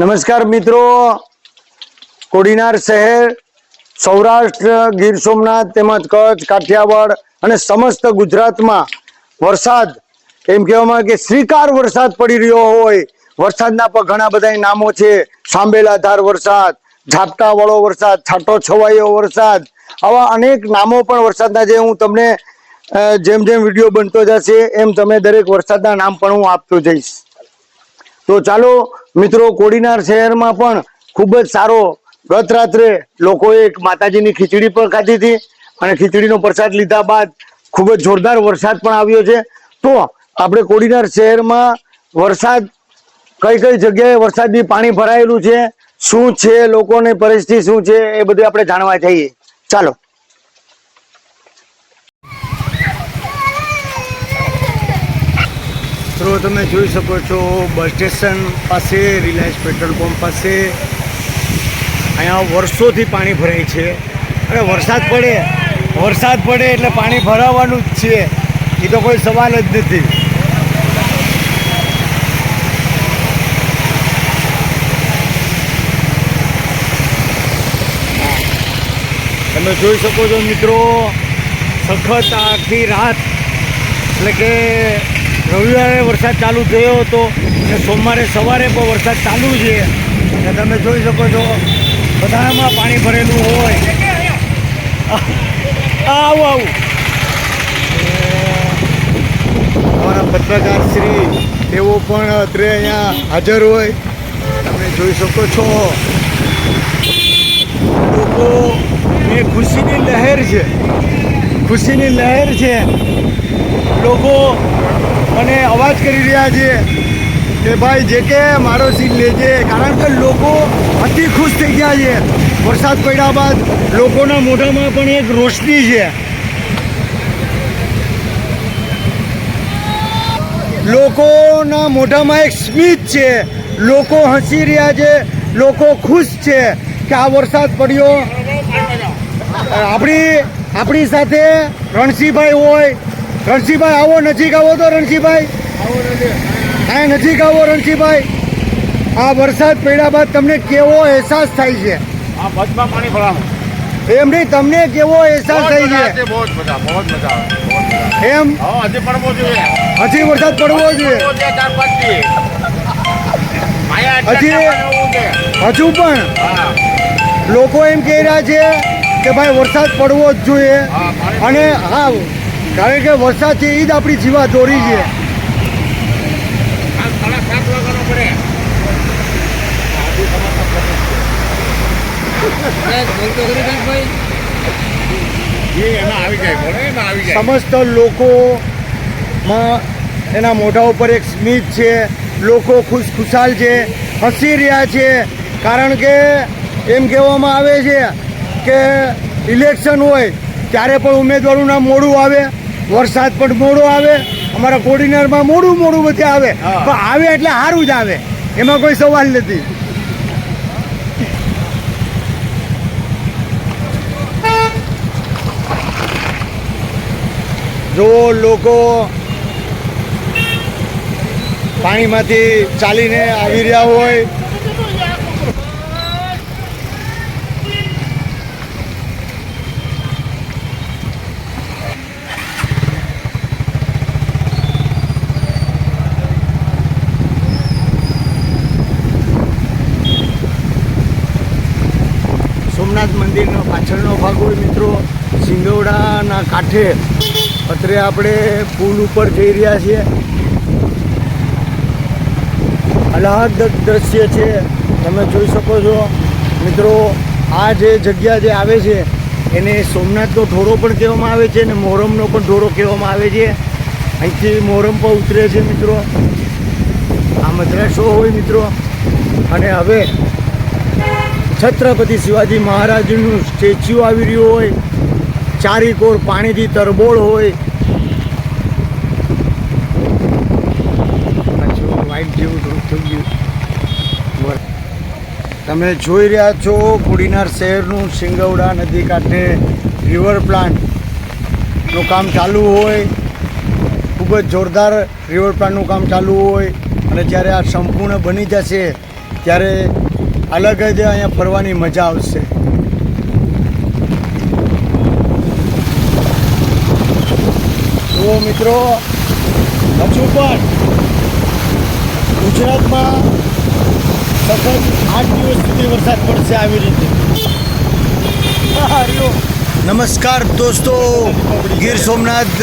નમસ્કાર મિત્રો. કોડીનાર શહેર, સૌરાષ્ટ્ર, ગીર સોમનાથ, તેમજ કચ્છ, કાઠિયાવાડ અને સમસ્ત ગુજરાતમાં વરસાદ, એમ કહેવામાં કે શ્રીકાર વરસાદ પડી રહ્યો હોય. વરસાદના પણ ઘણા બધા નામો છે. સાંબેલાધાર વરસાદ ઝાપટા વાળો વરસાદ છાંટો છવાયો વરસાદ, આવા અનેક નામો પણ વરસાદના જે હું તમને જેમ જેમ વીડિયો બનતો જશે, એમ તમે દરેક વરસાદના નામ પણ હું આપતો જઈશ. તો ચાલો, મિત્રો, કોડીનાર શહેરમાં પણ ખૂબ જ સારો ગત રાત્રે લોકોએ એક માતાજીની ખીચડી પણ ખાધી હતી અને ખીચડીનો પ્રસાદ લીધા બાદ ખૂબ જ જોરદાર વરસાદ પણ આવ્યો છે. તો આપણે કોડીનાર શહેરમાં વરસાદ, કઈ કઈ જગ્યાએ વરસાદની પાણી ભરાયેલું છે? શું છે? લોકોની પરિસ્થિતિ શું છે? એ બધું આપણે જાણવા જઈએ. ચાલો. મિત્રો, તમે જોઈ શકો છો, બસ સ્ટેશન પાસે, રિલાયન્સ પેટ્રોલ પંપ પાસે. અહીંયા વર્ષોથી પાણી ભરાય છે. અને વરસાદ પડે. વરસાદ પડે એટલે પાણી ભરાવાનું જ છે. એ તો કોઈ સવાલ જ નથી. તમે જોઈ શકો છો, મિત્રો, સખત આખી રાત, એટલે કે રવિવારે વરસાદ ચાલુ થયો હતો અને સોમવારે સવારે પણ વરસાદ ચાલુ છે. અને તમે જોઈ શકો છો, બધામાં પાણી ભરેલું હોય. આવું આવું. અમારા પત્રકાર શ્રી, તેઓ પણ અત્રે અહીંયા હાજર હોય. તમે જોઈ શકો છો. લોકો એ ખુશીની લહેર છે. ખુશીની લહેર છે. લોકો મને અવાજ કરી રહ્યા છે કે ભાઈ જે કે મારો સીન લેજે, કારણ કે લોકો અતિ ખુશ થઈ ગયા છે. વરસાદ પડ્યા બાદ લોકોના મોઢામાં પણ એક રોશની છે. લોકોના મોઢામાં એક સ્મિત છે. લોકો હસી રહ્યા છે. લોકો ખુશ છે કે આ વરસાદ પડ્યો. આપણી આપણી સાથે રણસિંહભાઈ હોય રણસિંહભાઈ આવો નજીક આવો તો રણજીભાઈ હા નજીક આવો રણજીભાઈ આ વરસાદ પડ્યા બાદ તમને કેવો અહેસાસ થાય છે? એમ નહીં તમને કેવો અહેસાસ થાય છે? એમ? હજી વરસાદ પડવો જોઈએ? હજી- હજુ પણ? લોકો એમ કહી રહ્યા છે કે ભાઈ વરસાદ પડવો જ જોઈએ. અને હા કારણ કે વરસાદ છે. એ જ આપણી જીવા દોરી છે સમસ્ત લોકોમાં એના મોઢા ઉપર એક સ્મિત છે. લોકો ખુશ ખુશાલ છે હસી રહ્યા છે. કારણ કે એમ કહેવામાં આવે છે કે ઇલેક્શન હોય ત્યારે પણ ઉમેદવારોના મોડું આવે. વરસાદ પણ મોડો આવે અમારા કોર્ડિનેટરમાં મોડું મોડું બધે આવે. પણ આવે એટલે સારું જ આવે. એમાં કોઈ સવાલ નથી. જો લોકો પાણીમાંથી ચાલીને આવી રહ્યા હોય સોમનાથ મંદિરનો પાછળનો ભાગ હોય મિત્રો, સિંગવડાના કાંઠે. અત્રે આપણે પુલ ઉપર જઈ રહ્યા છીએ. આહલાદક દ્રશ્ય છે, તમે જોઈ શકો છો. મિત્રો, આ જે જગ્યા જે આવે છે, એને સોમનાથનો ઢોરો પણ કહેવામાં આવે છે અને મોહરમનો પણ ઢોરો કહેવામાં આવે છે. અહીંથી મોહરમ પણ ઉતરે છે મિત્રો. આ મદ્રાસો હોય મિત્રો. અને હવે છત્રપતિ શિવાજી મહારાજનું સ્ટેચ્યુ આવી રહ્યું હોય ચારીકોર પાણીથી તરબોળ હોય. પાછું વાઇટ જેવું થોડુંક થઈ ગયું. તમે જોઈ રહ્યા છો કુડીનાર શહેરનું સિંગવડા નદી કાંઠે રિવર પ્લાન્ટનું કામ ચાલુ હોય. ખૂબ જ જોરદાર રિવર પ્લાન્ટનું કામ ચાલુ હોય. અને જ્યારે આ સંપૂર્ણ બની જશે, ત્યારે અલગ જ અહીંયા ફરવાની મજા આવશે. જુઓ મિત્રો હજુ પણ ગુજરાતમાં સતત આઠ દિવસ સુધી વરસાદ પડશે આવી રીતે. નમસ્કાર દોસ્તો ગીર સોમનાથ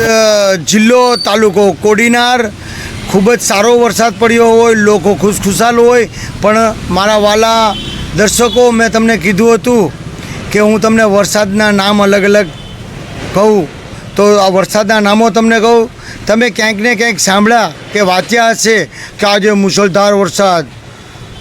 જિલ્લો તાલુકો કોડીનાર. ખૂબ જ સારો વરસાદ પડ્યો હોય, લોકો ખુશખુશાલ હોય, પણ મારા વાલા દર્શકો, મેં તમને કીધું હતું કે હું તમને વરસાદના નામ અલગ અલગ કહું. તો આ વરસાદના નામો તમને કહું. તમે ક્યાંક ને ક્યાંક સાંભળ્યા કે વાંચ્યા હશે કે આજે મુશળધાર વરસાદ.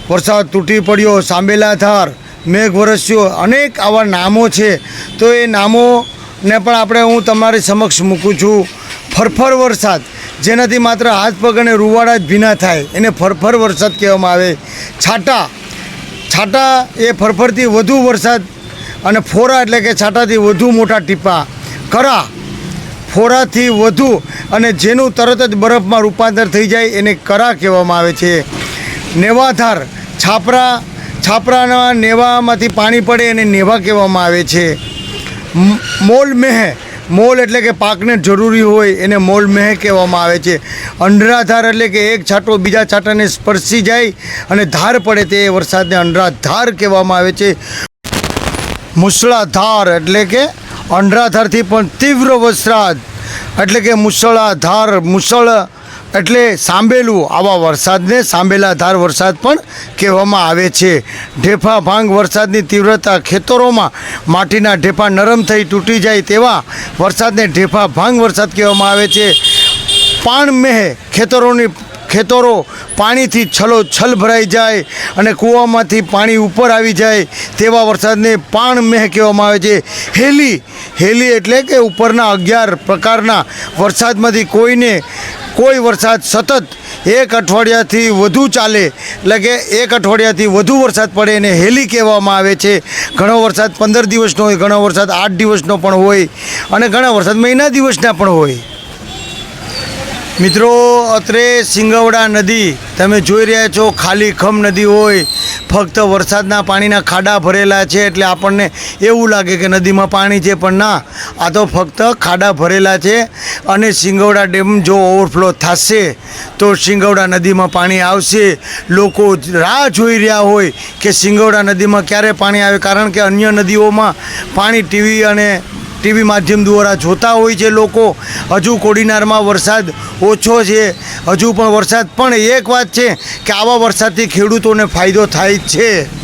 વરસાદ તૂટી પડ્યો સાંભેલાધાર મેઘ વરસ્યો, અનેક આવા નામો છે. તો એ નામોને પણ આપણે હું તમારી સમક્ષ મૂકું છું. ફરફર વરસાદ. જેનાથી માત્ર હાથ પગ અને રૂવાડા જ ભીના થાય. એને ફરફર વરસાદ કહેવામાં આવે. છાટા. છાટા એ ફરફરથી વધુ વરસાદ અને ફોરા એટલે કે છાટાથી વધુ મોટા ટીપા. કરા. ફોરાથી વધુ અને જેનું તરત જ બરફમાં રૂપાંતર થઈ જાય એને કરા કહેવામાં આવે છે. નેવાધાર. છાપરા. છાપરાના નેવામાંથી પાણી પડે એને નેવા કહેવામાં આવે છે. મોલ મેહ. મોલ એટલે કે પાકને જરૂરી હોય એને મોલ મેહ કહેવામાં આવે છે. અંડરાધાર એટલે કે એક છાંટો બીજા છાંટાને સ્પર્શી જાય અને ધાર પડે તે વરસાદને અંડરાધાર કહેવામાં આવે છે. મુસળાધાર એટલે કે અંડરાધારથી પણ તીવ્ર વરસાદ. એટલે કે મુસળાધાર, મુસળ એટલે સાંભેલું આવા વરસાદને સાંભેલાધાર વરસાદ પણ કહેવામાં આવે છે. ઢેફા ભાંગ વરસાદની તીવ્રતા ખેતરોમાં માટીના ઢેફા નરમ થઈ તૂટી જાય તેવા વરસાદને ઢેફા ભાંગ વરસાદ કહેવામાં આવે છે. પાણ મેહ ખેતરોની ખેતરો પાણીથી છલો છલ ભરાઈ જાય અને કૂવામાંથી પાણી ઉપર આવી જાય તેવા વરસાદને પાણ મેહ કહેવામાં આવે છે. હેલી હેલી એટલે કે ઉપરના અગિયાર પ્રકારના વરસાદમાંથી કોઈને કોઈ વરસાદ સતત એક અઠવાડિયાથી વધુ ચાલે, એટલે કે એક અઠવાડિયાથી વધુ વરસાદ પડે એને હેલી કહેવામાં આવે છે. ઘણો વરસાદ પંદર દિવસનો હોય, ઘણો વરસાદ આઠ દિવસનો પણ હોય અને ઘણા વરસાદ મહિના દિવસના પણ હોય. મિત્રો, અત્રે સિંગવડા નદી તમે જોઈ રહ્યા છો, ખાલી ખમ નદી હોય, ફક્ત વરસાદના પાણીના ખાડા ભરેલા છે, એટલે આપણને એવું લાગે કે નદીમાં પાણી છે, પણ ના, આ તો ફક્ત ખાડા ભરેલા છે. અને સિંગવડા ડેમ જો ઓવરફ્લો થશે, તો સિંગવડા નદીમાં પાણી આવશે. લોકો રાહ જોઈ રહ્યા હોય કે સિંગવડા નદીમાં ક્યારે પાણી આવે, કારણ કે અન્ય નદીઓમાં પાણી ટીવી અને ટીવી માધ્યમ દ્વારા જોતા હોય છે લોકો. હજુ કોડીનારમાં વરસાદ ઓછો છે. હજુ પણ વરસાદ. પણ એક વાત છે કે આવા વરસાદથી ખેડૂતોને ફાયદો થાય છે.